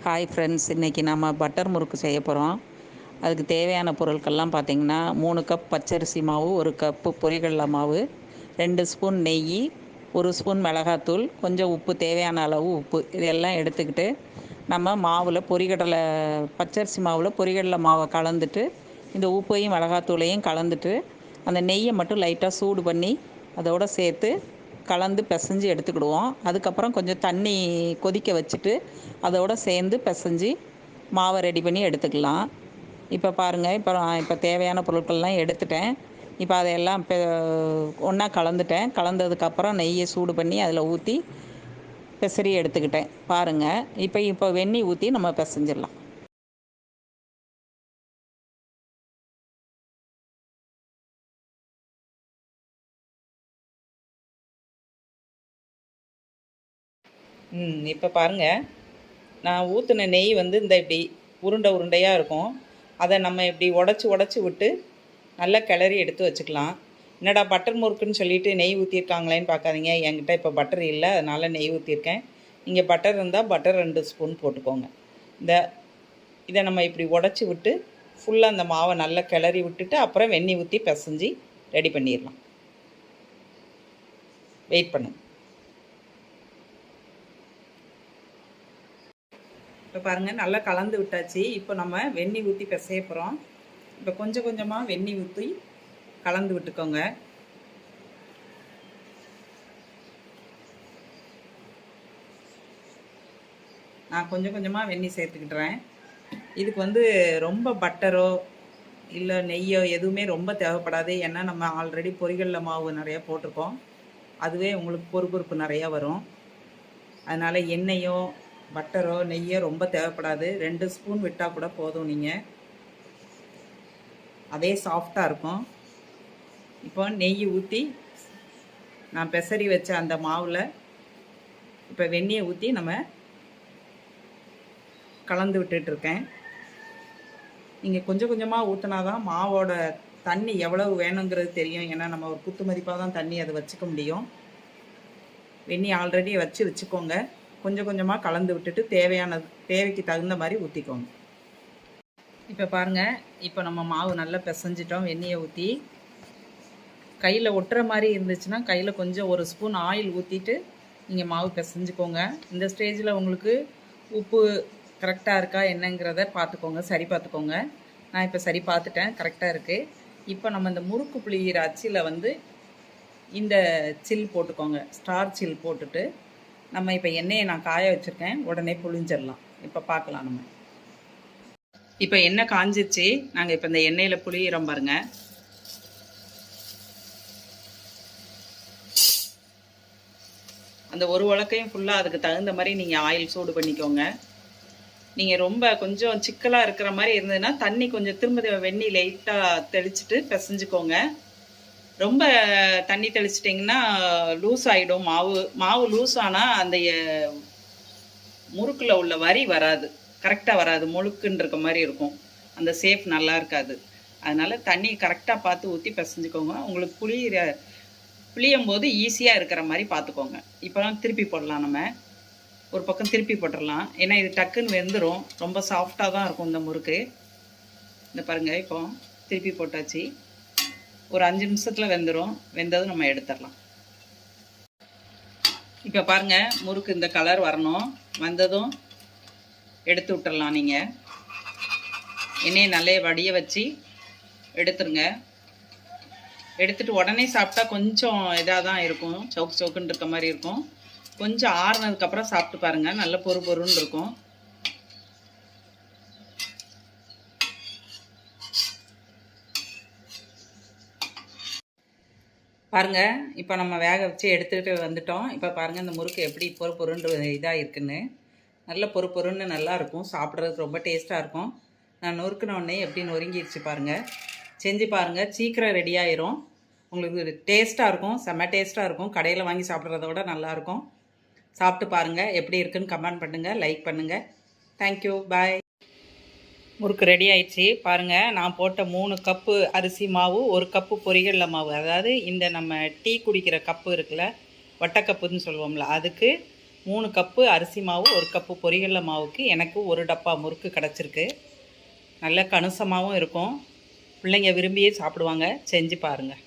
Hi friends இன்றைக்கி நம்ம butter முறுக்கு செய்ய போகிறோம் அதுக்கு தேவையான பொருட்கள்லாம் பார்த்திங்கன்னா மூணு கப் பச்சரிசி மாவு ஒரு கப்பு பொரிகடலை மாவு ரெண்டு ஸ்பூன் நெய் ஒரு ஸ்பூன் மிளகாத்தூள் கொஞ்சம் உப்பு தேவையான அளவு உப்பு இதெல்லாம் எடுத்துக்கிட்டு நம்ம மாவில் பொரிகடலை பச்சரிசி மாவில் பொரிகடலை மாவை கலந்துட்டு இந்த உப்பையும் மிளகாத்தூளையும் கலந்துட்டு அந்த நெய்யை மட்டும் லைட்டாக சூடு பண்ணி அதோடு சேர்த்து கலந்து பிசைஞ்சு எடுத்துக்கிடுவோம். அதுக்கப்புறம் கொஞ்சம் தண்ணி கொதிக்க வச்சுட்டு அதோடு சேர்ந்து பிசைஞ்சு மாவை ரெடி பண்ணி எடுத்துக்கலாம். இப்போ பாருங்கள் இப்போ நான் இப்போ தேவையான பொருட்கள்லாம் எடுத்துட்டேன். இப்போ அதையெல்லாம் இப்போ ஒன்றா கலந்துட்டேன். கலந்ததுக்கப்புறம் நெய்யை சூடு பண்ணி அதில் ஊற்றி பெசரி எடுத்துக்கிட்டேன். பாருங்கள் இப்போ இப்போ வெந்நி ஊற்றி நம்ம பிசைஞ்சிடலாம். ம் இப்போ பாருங்கள் நான் ஊற்றின நெய் வந்து இந்த இப்படி உருண்டை உருண்டையாக இருக்கும். அதை நம்ம இப்படி உடச்சி உடச்சி விட்டு நல்லா கிளறி எடுத்து வச்சுக்கலாம். என்னடா பட்டர் முறுக்குன்னு சொல்லிட்டு நெய் ஊற்றிருக்காங்களேன்னு பார்க்காதீங்க. என்கிட்ட இப்போ பட்டர் இல்லை அதனால் நெய் ஊற்றிருக்கேன் இங்கே பட்டர் இருந்தால் பட்டர் ரெண்டு ஸ்பூன் போட்டுக்கோங்க. இந்த இதை நம்ம இப்படி உடச்சி விட்டு ஃபுல்லாக அந்த மாவை நல்லா கிளறி விட்டுட்டு அப்புறம் வெந்நி ஊற்றி பிசைஞ்சு ரெடி பண்ணிடலாம். வெயிட் பண்ணுங்கள் இப்போ பாருங்கள் நல்லா கலந்து விட்டாச்சு. இப்போ நம்ம வெந்நி ஊற்றி பிசைய போகிறோம் இப்போ கொஞ்சம் கொஞ்சமாக வெந்நி ஊற்றி கலந்து விட்டுக்கோங்க. நான் கொஞ்சம் கொஞ்சமாக வெந்நி சேர்த்துக்கிட்டுறேன். இதுக்கு வந்து ரொம்ப பட்டரோ இல்லை நெய்யோ எதுவுமே ரொம்ப தேவைப்படாது. ஏன்னா நம்ம ஆல்ரெடி பொரிகளில் மாவு நிறையா போட்டிருக்கோம். அதுவே உங்களுக்கு பொறுப்பொறுப்பு நிறையா வரும். அதனால் எண்ணெயோ பட்டரோ நெய்யோ ரொம்ப தேவைப்படாது. ரெண்டு ஸ்பூன் விட்டால் கூட போதும் நீங்கள் அதே சாஃப்டாக இருக்கும். இப்போ நெய் ஊற்றி நான் பெசரி வச்ச அந்த மாவில் இப்போ வெந்நியை ஊற்றி நம்ம கலந்து விட்டுட்ருக்கேன் நீங்கள் கொஞ்சம் கொஞ்சமாக ஊற்றினா தான் மாவோட தண்ணி எவ்வளவு வேணுங்கிறது தெரியும். ஏன்னா நம்ம ஒரு குத்து மதிப்பாக தான் தண்ணி அதை வச்சுக்க முடியும். வெந்நி ஆல்ரெடி வச்சு வச்சுக்கோங்க. கொஞ்சம் கொஞ்சமாக கலந்து விட்டுட்டு தேவையான தேவைக்கு தகுந்த மாதிரி ஊற்றிக்கோங்க இப்போ பாருங்கள் இப்போ நம்ம மாவு நல்லா பிசைஞ்சிட்டோம் வெந்நியை ஊற்றி கையில் ஒட்டுற மாதிரி இருந்துச்சுன்னா கையில் கொஞ்சம் ஒரு ஸ்பூன் ஆயில் ஊற்றிட்டு நீங்கள் மாவு பிசைஞ்சுக்கோங்க. இந்த ஸ்டேஜில் உங்களுக்கு உப்பு கரெக்டாக இருக்கா என்னங்கிறத பார்த்துக்கோங்க சரி பார்த்துக்கோங்க. நான் இப்போ சரி பார்த்துட்டேன் கரெக்டாக இருக்குது இப்போ நம்ம இந்த முறுக்கு புளிகிற அச்சில் வந்து இந்த சில் போட்டுக்கோங்க ஸ்டார் சில் போட்டுட்டு. நம்ம இப்போ எண்ணெயை நான் காய வச்சுருக்கேன். உடனே புளிஞ்சிடலாம் இப்போ பார்க்கலாம் நம்ம. இப்போ எண்ணெய் காஞ்சிச்சு நாங்கள் இப்போ இந்த எண்ணெயில் புளியிறோம் பாருங்க. அந்த ஒரு உலக்கையும் ஃபுல்லாக அதுக்கு தகுந்த மாதிரி நீங்கள் ஆயில் சூடு பண்ணிக்கோங்க. நீங்கள் ரொம்ப கொஞ்சம் சிக்கலாக இருக்கிற மாதிரி இருந்ததுன்னா தண்ணி கொஞ்சம் திரும்ப வெண்ணி லைட்டாக தெளிச்சுட்டு பிசைஞ்சுக்கோங்க. ரொம்ப தண்ணி தெளிச்சிட்டிங்கன்னா லூஸ் ஆகிடும் மாவு மாவு லூஸ் ஆனால் அந்த முறுக்கில் உள்ள வரி வராது. கரெக்டாக வராது. முழுக்குன்னு இருக்க மாதிரி இருக்கும். அந்த சேஃப் நல்லா இருக்காது. அதனால் தண்ணி கரெக்டாக பார்த்து ஊற்றி பிசைஞ்சுக்கோங்க. உங்களுக்கு புளியிற புளியும் போது ஈஸியாக இருக்கிற மாதிரி பார்த்துக்கோங்க. இப்போலாம் திருப்பி போடலாம் நம்ம. ஒரு பக்கம் திருப்பி போட்டுடலாம். ஏன்னா இது டக்குன்னு வெந்துடும் ரொம்ப சாஃப்டாக தான் இருக்கும் இந்த முறுக்கு. இந்த பாருங்கள் இப்போ திருப்பி போட்டாச்சு. ஒரு அஞ்சு நிமிஷத்தில் வெந்துடும் வெந்ததும் நம்ம எடுத்துடலாம். இப்போ பாருங்கள் முறுக்கு இந்த கலர் வரணும். வந்ததும் எடுத்து விட்டுடலாம் நீங்கள் எண்ணெயை நல்ல வடிய வச்சு எடுத்துருங்க. எடுத்துட்டு உடனே சாப்பிட்டா கொஞ்சம் இதாக தான் இருக்கும். சவுக்கு சவுக்குன்னு இருக்க மாதிரி இருக்கும். கொஞ்சம் ஆறுனதுக்கப்புறம் சாப்பிட்டு பாருங்கள் நல்ல பொறு பொருன்னு இருக்கும். பாருங்கள் இப்போ நம்ம வேக வச்சு எடுத்துகிட்டு வந்துட்டோம். இப்போ பாருங்கள் இந்த முறுக்கு எப்படி பொறு பொருன்று இதாக இருக்குன்னு. நல்ல பொறு பொருன்னு நல்லாயிருக்கும் சாப்பிட்றதுக்கு ரொம்ப டேஸ்ட்டாக இருக்கும். நான் நொறுக்கினோடனே எப்படி நொறுங்கிடுச்சு பாருங்கள் செஞ்சு பாருங்கள் சீக்கிரம் ரெடி ஆயிரும். உங்களுக்கு டேஸ்ட்டாக இருக்கும் செம்ம டேஸ்ட்டாக இருக்கும். கடையில் வாங்கி சாப்பிட்றத விட நல்லாயிருக்கும் சாப்பிட்டு பாருங்கள் எப்படி இருக்குன்னு கமெண்ட் பண்ணுங்கள் லைக் பண்ணுங்கள் தேங்க்யூ பாய் முறுக்கு ரெடி ஆயிடுச்சு. பாருங்கள் நான் போட்ட மூணு கப்பு அரிசி மாவு ஒரு கப்பு பொரிகடல மாவு. அதாவது இந்த நம்ம டீ குடிக்கிற கப்பு இருக்குல்ல வட்டக்கப்புன்னு சொல்லுவோம்ல அதுக்கு மூணு கப்பு அரிசி மாவு ஒரு கப்பு பொரிகடலை மாவுக்கு எனக்கு ஒரு டப்பா முறுக்கு கிடச்சிருக்கு. நல்ல கணுசமாகவும் இருக்கும். பிள்ளைங்க விரும்பியே சாப்பிடுவாங்க. செஞ்சு பாருங்கள்